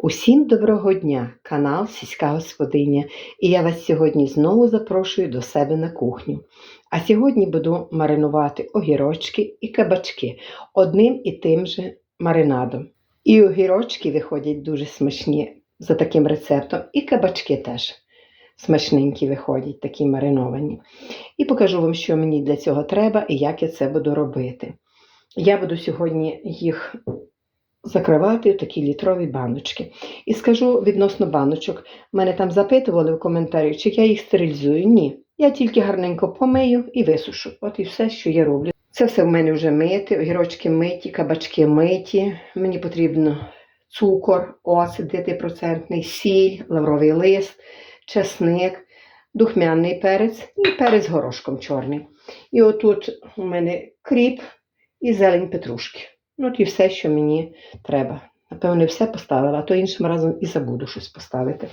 Усім доброго дня, канал Сільська Господиня, і я вас сьогодні знову запрошую до себе на кухню. А сьогодні буду маринувати огірочки і кабачки одним і тим же маринадом. І огірочки виходять дуже смачні за таким рецептом, і кабачки теж смачненькі виходять, такі мариновані. І покажу вам, що мені для цього треба і як я це буду робити. Я буду сьогодні їх закривати такі літрові баночки. І скажу відносно баночок, мене там запитували в коментарі, чи я їх стерилізую. Ні. Я тільки гарненько помию і висушу. От і все, що я роблю. Це все в мене вже мити, огірочки миті, кабачки миті. Мені потрібно цукор, оцет 10%, сіль, лавровий лист, чесник, духмяний перець і перець горошком чорний. І отут у мене кріп і зелень петрушки. Ну, і все, що мені треба. Напевно, все поставила, а то іншим разом і забуду щось поставити.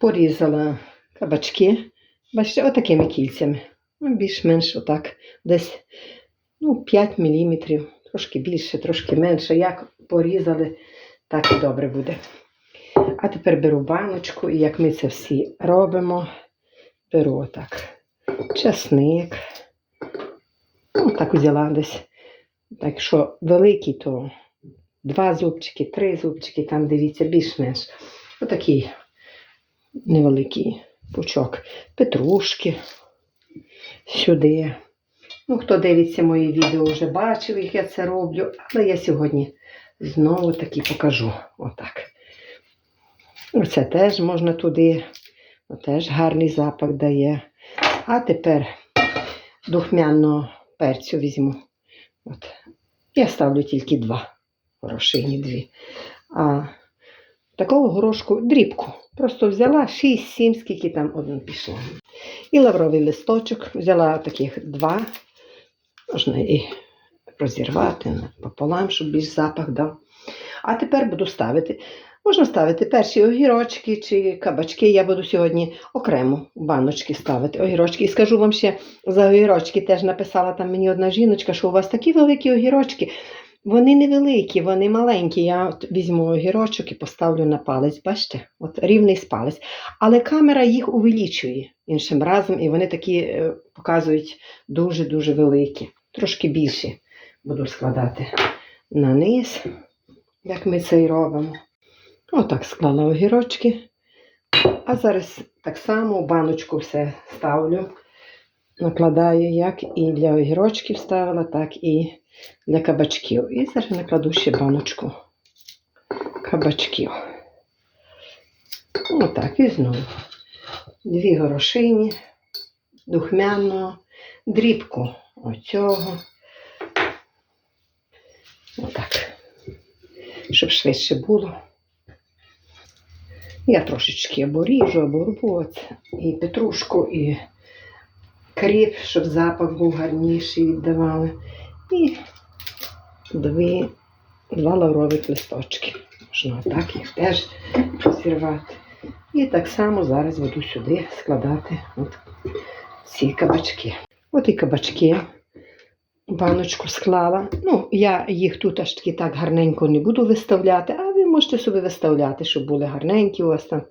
Порізала кабачки, бачите, отакими кільцями. Ну, більш-менш отак, десь ну, 5 мм, трошки більше, трошки менше. Як порізали, так і добре буде. А тепер беру баночку, і як ми це всі робимо, беру отак часник. Отак взяла десь. Так що великий, то два зубчики, три зубчики, там дивіться, більш-менш. Отакий невеликий пучок петрушки сюди. Ну, хто дивиться мої відео, вже бачив, як я це роблю, але я сьогодні знову таки покажу. Отак. Оце теж можна туди, теж гарний запах дає. А тепер духмяного перцю візьму. От. Я ставлю тільки два горошині дві. А такого горошку дрібку. Просто взяла 6-7, скільки там один пішло. І лавровий листочок. Взяла таких два. Можна і розірвати пополам, щоб більш запах дав. А тепер буду ставити. Можна ставити перші огірочки чи кабачки. Я буду сьогодні окремо баночки ставити огірочки. І скажу вам ще за огірочки теж написала там мені одна жіночка, що у вас такі великі огірочки. Вони невеликі, вони маленькі. Я от візьму огірочок і поставлю на палець. Бачите, от рівний з палець. Але камера їх увеличує іншим разом, і вони такі е, показують дуже-дуже великі. Трошки більші буду складати на низ, як ми це і робимо. Отак склала огірочки. А зараз так само в баночку все ставлю. Накладаю, як і для огірочків ставила, так і для кабачків. І зараз накладу ще баночку кабачків. Отак, і знову. Дві горошині, духмяного, дрібку оцього. Отак. Щоб швидше було. Я трошечки або ріжу, або рву от, і петрушку, і кріп, щоб запах був гарніший віддавали. І дві, два лаврових листочки. Можна отак їх теж зірвати. І так само зараз буду сюди складати от ці кабачки. От і кабачки. Баночку склала. Ну, я їх тут аж таки так гарненько не буду виставляти, а можете собі виставляти, щоб були гарненькі, у вас там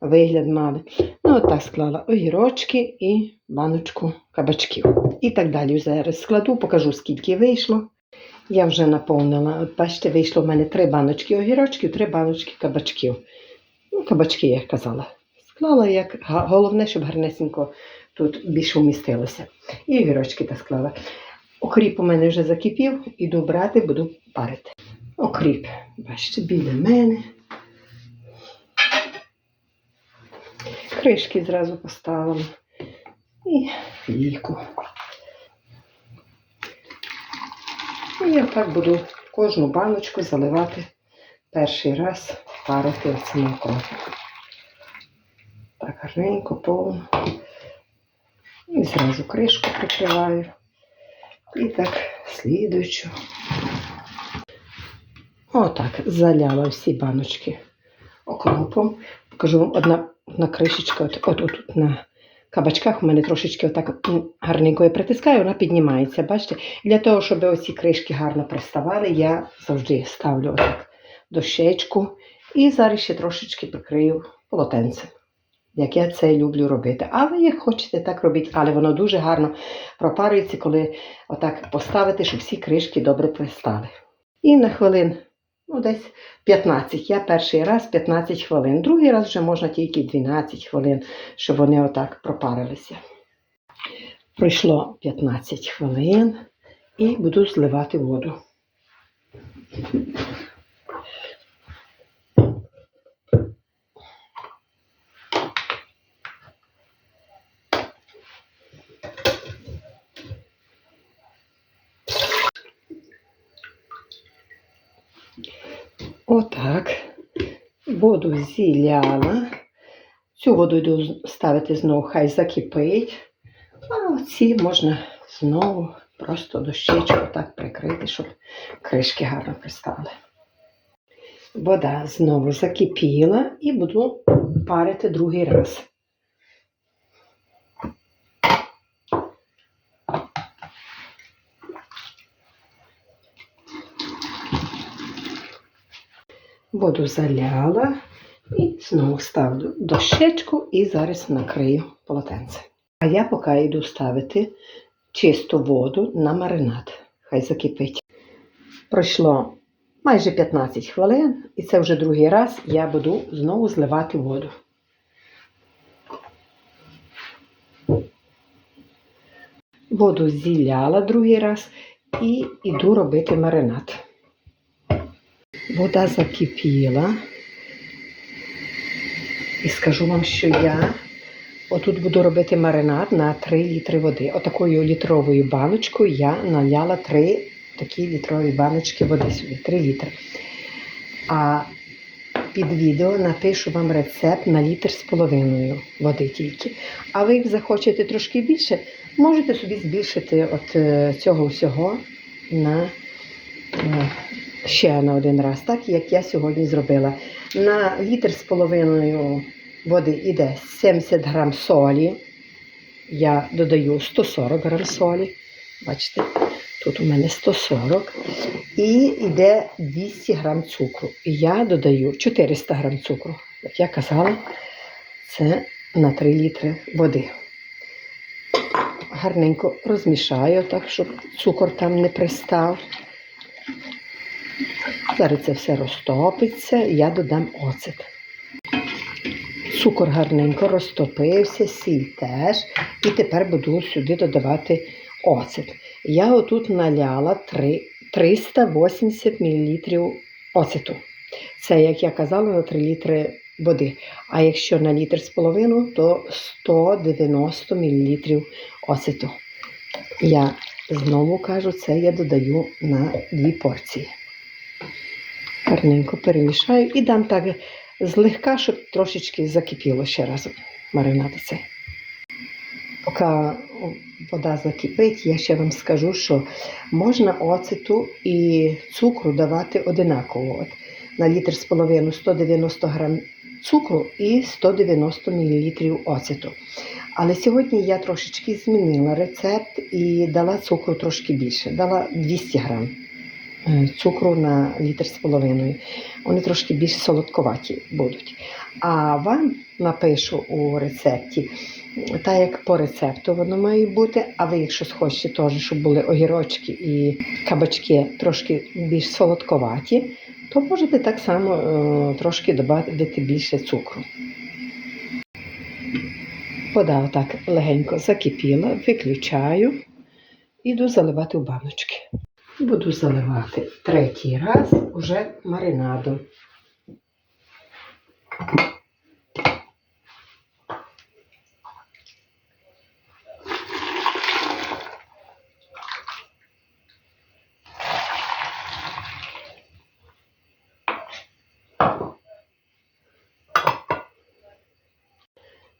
вигляд мали. Ну, от так склала огірочки і баночку кабачків. І так далі. Зараз складу, покажу, скільки вийшло. Я вже наповнила. От бачите, вийшло в мене три баночки огірочків, три баночки кабачків. Ну, кабачки, я казала. Склала як головне, щоб гарнесенько тут більше вмістилося. І огірочки так склала. Окріп у мене вже закипів, іду брати, буду парити. Окріп, бачите, біля мене. Кришки зразу поставила. І ліку. І я так буду кожну баночку заливати перший раз парити цим окропом. Так, гарненько, повно. І зразу кришку прикриваю. І так, слідуючу. Отак, заляла всі баночки окропом. Покажу вам одна, одна кришечка, от, от, от, на кабачках у мене трошечки отак гарненько я притискаю, вона піднімається. Бачите? Для того, щоб оці кришки гарно приставали, я завжди ставлю отак дощечку І зараз ще трошечки прикрию полотенцем, як я це люблю робити. Але як хочете, так робіть. Але воно дуже гарно пропарюється, коли отак поставити, щоб всі кришки добре пристали. І на хвилин, ну десь 15. Я перший раз 15 хвилин. Другий раз вже можна тільки 12 хвилин, щоб вони отак пропарилися. Пройшло 15 хвилин і буду зливати воду. Отак. Воду зіляла. Цю воду йду ставити знову, хай закипить. А оці можна знову просто дощечку так прикрити, щоб кришки гарно пристали. Вода знову закипіла і буду парити другий раз. Воду заляла і знову ставлю дощечку і зараз накрию полотенце. А я поки йду ставити чисту воду на маринад. Хай закипить. Пройшло майже 15 хвилин, і це вже другий раз я буду знову зливати воду. Воду зіляла другий раз і йду робити маринад. Вода закипіла. І скажу вам, що я отут буду робити маринад на 3 літри води. Отакою літровою баночкою я наляла 3 такі літрові баночки води сюди, 3 літри. А під відео напишу вам рецепт на літр з половиною води тільки. А ви, захочете трошки більше, можете собі збільшити от е, цього всього на е, ще на один раз, так як я сьогодні зробила. На літр з половиною води йде 70 грам солі. Я додаю 140 грам солі. Бачите, тут у мене 140. І йде 200 грам цукру. І я додаю 400 грам цукру. Як я казала, це на 3 літри води. Гарненько розмішаю, так, щоб цукор там не пристав. Зараз це все розтопиться, я додам оцет. Цукор гарненько розтопився, сіль теж. І тепер буду сюди додавати оцет. Я отут наляла 3, 380 мл оцету. Це, як я казала, на 3 літри води. А якщо на літр з половиною, то 190 мл оцету. Я знову кажу, це я додаю на дві порції. Гарненько перемішаю і дам так злегка, щоб трошечки закипіло ще раз маринад цей. Поки вода закипить, я ще вам скажу, що можна оцету і цукру давати одинаково. От на літр з половиною 190 грам цукру і 190 мл оцету. Але сьогодні я трошечки змінила рецепт і дала цукру трошки більше, дала 200 грам цукру на літр з половиною. Вони трошки більш солодковаті будуть. А вам напишу у рецепті, так як по рецепту воно має бути, а ви, якщо хочете, теж, щоб були огірочки і кабачки трошки більш солодковаті, то можете так само е, трошки додати більше цукру. Вода отак легенько закипіла, виключаю, іду заливати в баночки. Буду заливати третій раз уже маринадом.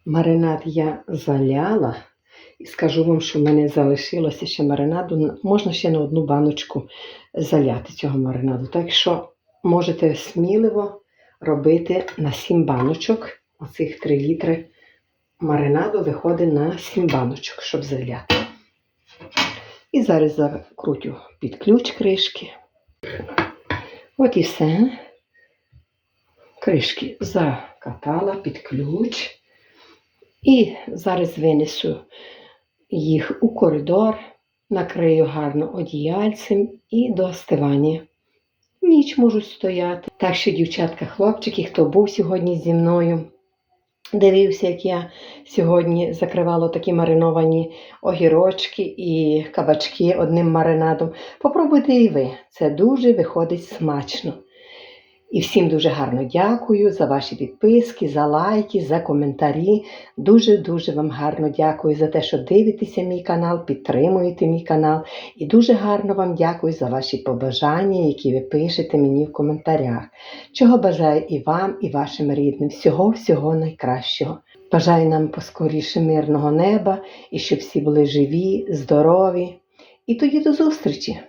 Маринад я заляла. І скажу вам, що в мене залишилося ще маринаду. Можна ще на одну баночку заляти цього маринаду. Так що можете сміливо робити на 7 баночок. Оцих 3 літри маринаду виходить на 7 баночок, щоб заляти. І зараз закрутю під ключ кришки. От і все. кришки закатала під ключ. І зараз винесу їх у коридор, накрию гарно одіяльцем і до остивання. Ніч можуть стояти. Так що, дівчатка, хлопчики, хто був сьогодні зі мною, дивився, як я сьогодні закривала такі мариновані огірочки і кабачки одним маринадом. Попробуйте і ви. Це дуже виходить смачно. І всім дуже гарно дякую за ваші підписки, за лайки, за коментарі. Дуже-дуже вам гарно дякую за те, що дивитеся мій канал, підтримуєте мій канал. І дуже гарно вам дякую за ваші побажання, які ви пишете мені в коментарях. Чого бажаю і вам, і вашим рідним. Всього-всього найкращого. Бажаю нам поскоріше мирного неба і щоб всі були живі, здорові. І тоді до зустрічі!